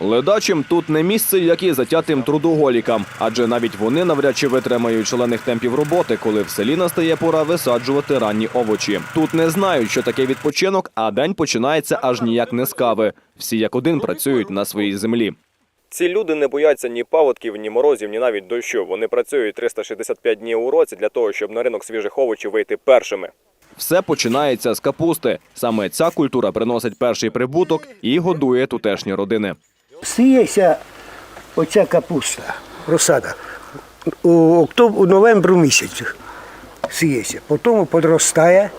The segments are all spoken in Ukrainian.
Ледачим тут не місце, як і затятим трудоголікам, адже навіть вони навряд чи витримають шалених темпів роботи, коли в селі настає пора висаджувати ранні овочі. Тут не знають, що таке відпочинок, а день починається аж ніяк не з кави. Всі як один працюють на своїй землі. Ці люди не бояться ні паводків, ні морозів, ні навіть дощу. Вони працюють 365 днів у році для того, щоб на ринок свіжих овочів вийти першими. Все починається з капусти. Саме ця культура приносить перший прибуток і годує тутешні родини. Сіється оця капуста, розсада. У, октоб... у новембру місяці сіється. Потім підростає,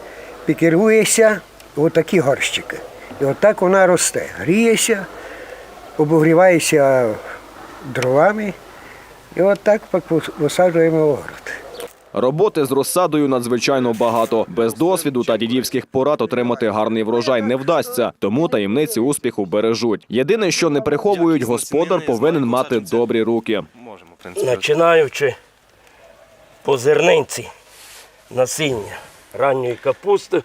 пікерується отакі горщики. І отак вона росте. Гріється, обогрівається дровами. І отак висаджуємо огород. Роботи з розсадою надзвичайно багато. Без досвіду та дідівських порад отримати гарний врожай не вдасться, тому таємниці успіху бережуть. Єдине, що не приховують, господар повинен мати добрі руки. Починаючи по зернинці насіння ранньої капусти,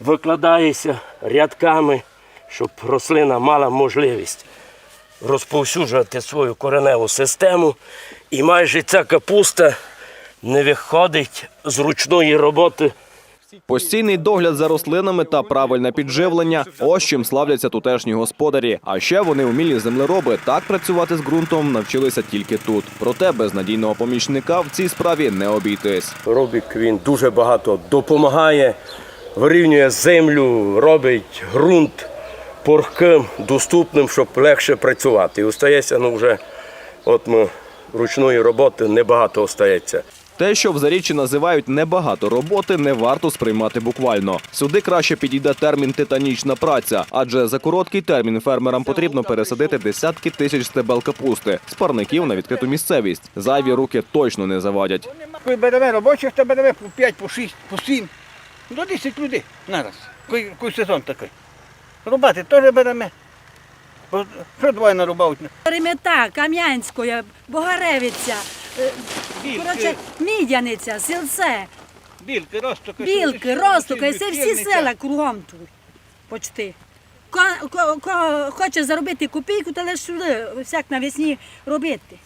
викладається рядками, щоб рослина мала можливість розповсюджувати свою кореневу систему. І майже ця капуста не виходить з ручної роботи. Постійний догляд за рослинами та правильне підживлення ось чим славляться тутешні господарі. А ще вони умілі землероби. Так працювати з ґрунтом навчилися тільки тут. Проте без надійного помічника в цій справі не обійтись. Робік він дуже багато допомагає, вирівнює землю, робить ґрунт порхким, доступним, щоб легше працювати. І остається, ну вже от ми ручної роботи небагато остається. Те, що в заріччі називають небагато роботи, не варто сприймати буквально. Сюди краще підійде термін титанічна праця, адже за короткий термін фермерам потрібно пересадити десятки тисяч стебел капусти з парників на відкриту місцевість. Зайві руки точно не завадять. Коли беремо робочих, то беремо по 5, по 6, по 7, до 10 людей нараз. Коли сезон такий. Рубати теж беремо. Бо Що двоє нарубають? Ремета, Кам'янської, Богаревиця, е, коротше, Мідяниця, Сілце, Білки, ростоки. Білки, Ростоки, це всі села кругом тут. Почти. Ко, ко, ко, хоче заробити копійку, то лише сюди, всяк навесні робити.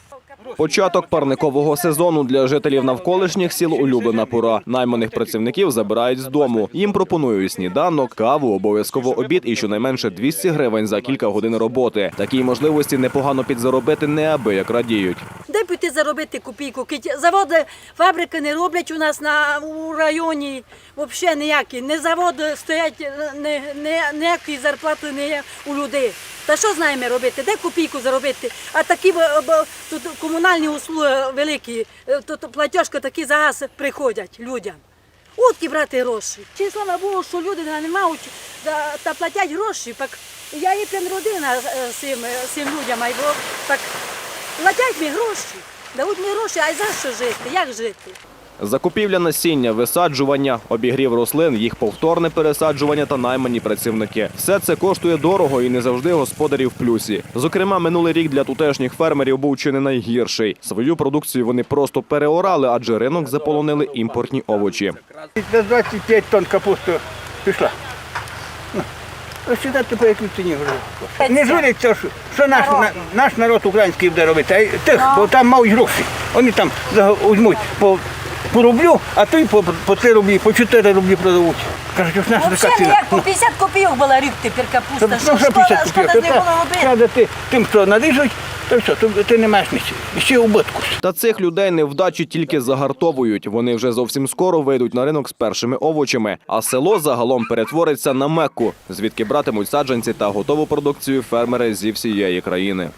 Початок парникового сезону для жителів навколишніх сіл улюблена пора. Найманих працівників забирають з дому. Їм пропонують сніданок, каву, обов'язково обід і щонайменше 200 гривень за кілька годин роботи. Такій можливості непогано підзаробити неабияк радіють. Де піти заробити копійку? Заводи, фабрики не роблять у нас на у районі. Взагалі ніякі. Не заводи стоять, не, не, зарплати не є у людей. Та що з ними робити? Де копійку заробити? А такі тут комунальні услуги великі, е, тут платіжка такі за газ приходять людям. Утки брати гроші. Чи слава Богу, що люди не мають та, та платять гроші. Так я і прям родина е, е, цим людям, так платять мені гроші. Дають мені гроші, а й за що жити? Як жити? Закупівля насіння, висаджування, обігрів рослин, їх повторне пересаджування та наймані працівники. Все це коштує дорого і не завжди господарі в плюсі. Зокрема, минулий рік для тутешніх фермерів був чи не найгірший. Свою продукцію вони просто переорали, адже ринок заполонили імпортні овочі. Десь 25 тонн капусти пішла. Розчитати по якій ціні вже. Не журиться, що, що наш, на- наш народ український буде робити, а й тих, бо там мають гроші. Вони там візьмуть по, по рублю, а той по, по 3 рублі, по 4 рублі продавуть. Кажуть, що наша така Взагалі ціна. як по 50 копійок була рік тепер Та, капуста. ну, Що, що 50 шкода, шкода не було робити. Треба ти, тим, що наріжуть, то все, то ти не маєш нічого. Ще убитку. Та цих людей невдачі тільки загартовують. Вони вже зовсім скоро вийдуть на ринок з першими овочами. А село загалом перетвориться на мекку, звідки братимуть саджанці та готову продукцію фермери зі всієї країни.